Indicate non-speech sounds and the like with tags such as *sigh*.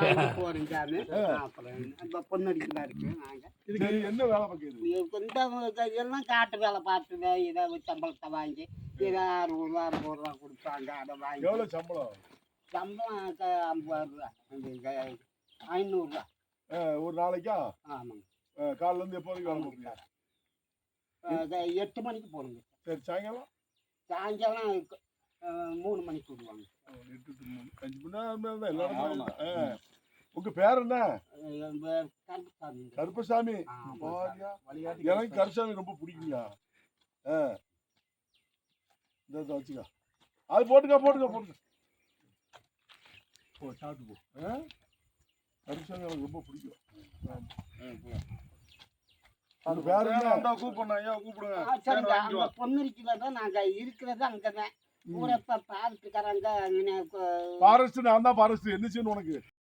*laughs* சாமி. அப்புறம் இந்த பொண்ணடிக்கலாம் இருக்கு நாங்க. சரி என்ன வேலை பார்க்குறது? எல்லாம் காட்டு வேலை பார்த்து இதை சம்பளத்தை வாங்கி இதை அறுபது ரூபா கொடுப்பாங்க அதை வாங்கி. எவ்வளோ சம்பளம்? சம்பளம் ஐம்பது ரூபா. ஐநூறுரூவா ஒரு நாளைக்கா? ஆமாங்க. காலைல இருந்து எப்போ வரைக்கும் எட்டு மணிக்கு போகணுங்க சரி சாயங்காலம்? சாயங்காலம் மூணு மணிக்கு விடுவாங்க எட்டு மூணு, அஞ்சு மணி நேரம் தான் உங்க பேர் என்ன கருப்புசாமி. எனக்கு கருப்பசாமி. ரொம்ப பிடிக்குங்க. ஆ. இந்த வச்சுக்க. அது போட்டுக்க போட்டுக்க போட்டுக்க. போ சாப்பிட்டு போ. ஆ? கருப்பசாமி எனக்கு ரொம்ப பிடிக்கும். அது வேற என்ன? கூப்பிடணும். ஐயா கூப்பிடுங்க. பொண்ணு இருக்கிறத நாங்க இருக்கிறது அங்கதான். ஊரை இப்ப பார்த்துக்கிறாங்க அங்கே ஃபாரஸ்ட் நான் தான் ஃபாரஸ்ட் என்ன செய்யணும் உனக்கு?